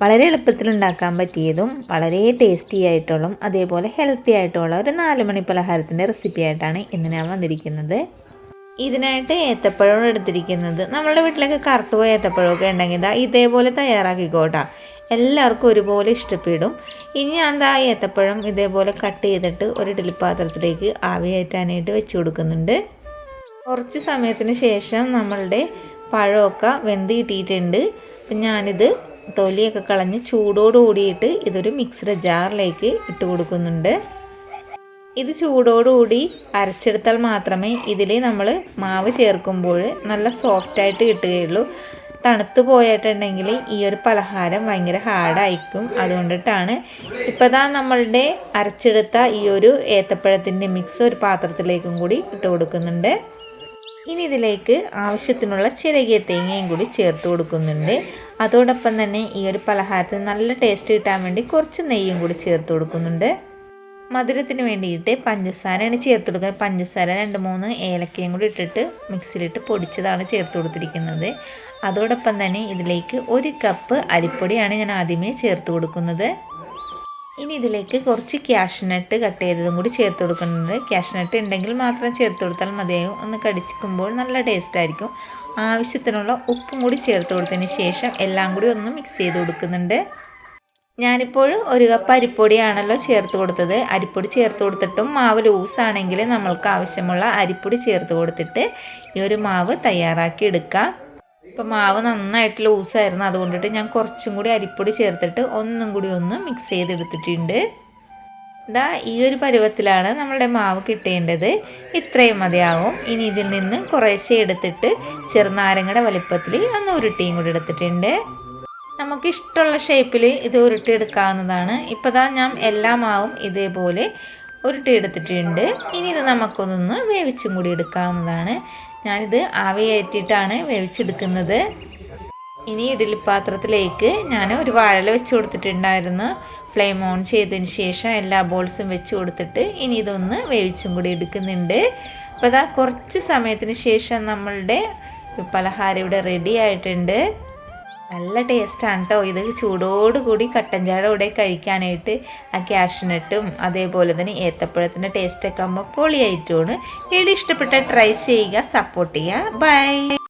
വളരെ എളുപ്പത്തിൽ ഉണ്ടാക്കാൻ പറ്റിയതും വളരെ ടേസ്റ്റി ആയിട്ടുള്ളതും അതേപോലെ ഹെൽത്തി ആയിട്ടുള്ള ഒരു നാല് മണി പലഹാരത്തിന്റെ റെസിപ്പി ആയിട്ടാണ് ഇന്ന് ഞാൻ വന്നിരിക്കുന്നത്. ഇതിനായിട്ട് ഏത്തപ്പഴം എടുത്തിരിക്കുന്നത്. നമ്മളുടെ വീട്ടിലൊക്കെ കറുത്ത് പോയ ഏത്തപ്പഴമൊക്കെ ഉണ്ടെങ്കിൽ ഇതാ ഇതേപോലെ തയ്യാറാക്കിക്കോട്ടാ. എല്ലാവർക്കും ഒരുപോലെ ഇഷ്ടപ്പെടും. ഇനി ഞാൻ ദാ ഏത്തപ്പഴം ഇതേപോലെ കട്ട് ചെയ്തിട്ട് ഒരു ഇഡ്ഡലി പാത്രത്തിലേക്ക് ആവി കയറ്റാനായിട്ട് വെച്ച് കൊടുക്കുന്നുണ്ട്. കുറച്ച് സമയത്തിന് ശേഷം നമ്മളുടെ പഴമൊക്കെ വെന്ത് കിട്ടിയിട്ടുണ്ട്. അപ്പം ഞാനിത് തൊലിയൊക്കെ കളഞ്ഞ് ചൂടോട് കൂടിയിട്ട് ഇതൊരു മിക്സഡ് ജാറിലേക്ക് ഇട്ട് കൊടുക്കുന്നുണ്ട്. ഇത് ചൂടോടുകൂടി അരച്ചെടുത്താൽ മാത്രമേ ഇതിൽ നമ്മൾ മാവ് ചേർക്കുമ്പോൾ നല്ല സോഫ്റ്റായിട്ട് കിട്ടുകയുള്ളൂ. തണുത്ത് പോയിട്ടുണ്ടെങ്കിൽ ഈ ഒരു പലഹാരം ഭയങ്കര ഹാർഡായിരിക്കും അതുകൊണ്ടിട്ടാണ് ഇപ്പോൾ താ നമ്മളുടെ അരച്ചെടുത്ത ഈ ഒരു ഏത്തപ്പഴത്തിന്റെ മിക്സ് ഒരു പാത്രത്തിലേക്കും കൂടി ഇട്ട് കൊടുക്കുന്നുണ്ട്. ഇനി ഇതിലേക്ക് ആവശ്യത്തിനുള്ള ചിരകിയ തേങ്ങയും കൂടി ചേർത്ത് കൊടുക്കുന്നുണ്ട്. അതോടൊപ്പം തന്നെ ഈ ഒരു പലഹാരത്തിന് നല്ല ടേസ്റ്റ് കിട്ടാൻ വേണ്ടി കുറച്ച് നെയ്യും കൂടി ചേർത്ത് കൊടുക്കുന്നുണ്ട്. മധുരത്തിന് വേണ്ടിയിട്ട് പഞ്ചസാരയാണ് ചേർത്ത് കൊടുക്കുന്നത് പഞ്ചസാര രണ്ട് മൂന്ന് ഏലക്കയും കൂടി ഇട്ടിട്ട് മിക്സിയിലിട്ട് പൊടിച്ചതാണ് ചേർത്ത് കൊടുത്തിരിക്കുന്നത്. അതോടൊപ്പം തന്നെ ഇതിലേക്ക് ഒരു കപ്പ് അരിപ്പൊടിയാണ് ഞാൻ ആദ്യമേ ചേർത്ത് കൊടുക്കുന്നത്. ഇനി ഇതിലേക്ക് കുറച്ച് ക്യാഷ്നട്ട് കട്ട് ചെയ്തതും കൂടി ചേർത്ത് കൊടുക്കുന്നുണ്ട്. ക്യാഷ്നട്ട് ഉണ്ടെങ്കിൽ മാത്രം ചേർത്ത് കൊടുത്താൽ മതിയാകും. ഒന്ന് കടിക്കുമ്പോൾ നല്ല ടേസ്റ്റ് ആയിരിക്കും. ആവശ്യത്തിനുള്ള ഉപ്പും കൂടി ചേർത്ത് കൊടുത്തതിന് ശേഷം എല്ലാം കൂടി ഒന്ന് മിക്സ് ചെയ്ത് കൊടുക്കുന്നുണ്ട്. ഞാനിപ്പോൾ ഒരു കപ്പ് അരിപ്പൊടിയാണല്ലോ ചേർത്ത് കൊടുത്തത്. അരിപ്പൊടി ചേർത്ത് കൊടുത്തിട്ടും മാവ് ലൂസാണെങ്കിൽ നമ്മൾക്ക് ആവശ്യമുള്ള അരിപ്പൊടി ചേർത്ത് കൊടുത്തിട്ട് ഈ ഒരു മാവ് തയ്യാറാക്കി എടുക്കാം. ഇപ്പം മാവ് നന്നായിട്ട് ലൂസായിരുന്നു. അതുകൊണ്ടിട്ട് ഞാൻ കുറച്ചും കൂടി അരിപ്പൊടി ചേർത്തിട്ട് ഒന്നും കൂടി ഒന്ന് മിക്സ് ചെയ്തെടുത്തിട്ടുണ്ട്. ഇതാ ഈ ഒരു പരുവത്തിലാണ് നമ്മളുടെ മാവ് കിട്ടേണ്ടത്. ഇത്രയും മതിയാവും. ഇനി ഇതിൽ നിന്ന് കുറേശ്ശെ എടുത്തിട്ട് ചെറുനാരങ്ങയുടെ വലിപ്പത്തിൽ ഒന്ന് ഉരുട്ടിയും കൂടി എടുത്തിട്ടുണ്ട്. നമുക്ക് ഇഷ്ടമുള്ള ഷേപ്പിൽ ഇത് ഉരുട്ടിയെടുക്കാവുന്നതാണ്. ഇപ്പോൾ ദാ ഞാൻ എല്ലാ മാവും ഇതേപോലെ ഉരുട്ടിയെടുത്തിട്ടുണ്ട്. ഇനി ഇത് നമുക്കൊന്നൊന്ന് വേവിച്ചും കൂടി എടുക്കാവുന്നതാണ്. ഞാനിത് ആവിയേറ്റിട്ടാണ് വേവിച്ചെടുക്കുന്നത്. ഇനി ഇഡലി പാത്രത്തിലേക്ക് ഞാൻ ഒരു വാഴല വെച്ച് കൊടുത്തിട്ടുണ്ടായിരുന്നു. ഫ്ലെയിം ഓൺ ചെയ്തതിന് ശേഷം എല്ലാ ബോൾസും വെച്ച് കൊടുത്തിട്ട് ഇനി ഇതൊന്ന് വേവിച്ചും കൂടി എടുക്കുന്നുണ്ട്. അപ്പോൾ അതാ കുറച്ച് സമയത്തിന് ശേഷം നമ്മളുടെ പലഹാരം ഇവിടെ റെഡി ആയിട്ടുണ്ട്. നല്ല ടേസ്റ്റാണ് കേട്ടോ ഇത് ചൂടോടുകൂടി കട്ടൻ ചായ കൂടെ കഴിക്കാനായിട്ട് ആ ക്യാഷ്നട്ടും അതേപോലെ തന്നെ ഏത്തപ്പഴത്തിന്റെ ടേസ്റ്റൊക്കെ ആകുമ്പോൾ പൊളിയായിട്ടുമാണ് വീഡിയോ ഇഷ്ടപ്പെട്ട ട്രൈ ചെയ്യുക സപ്പോർട്ട് ചെയ്യുക. ബൈ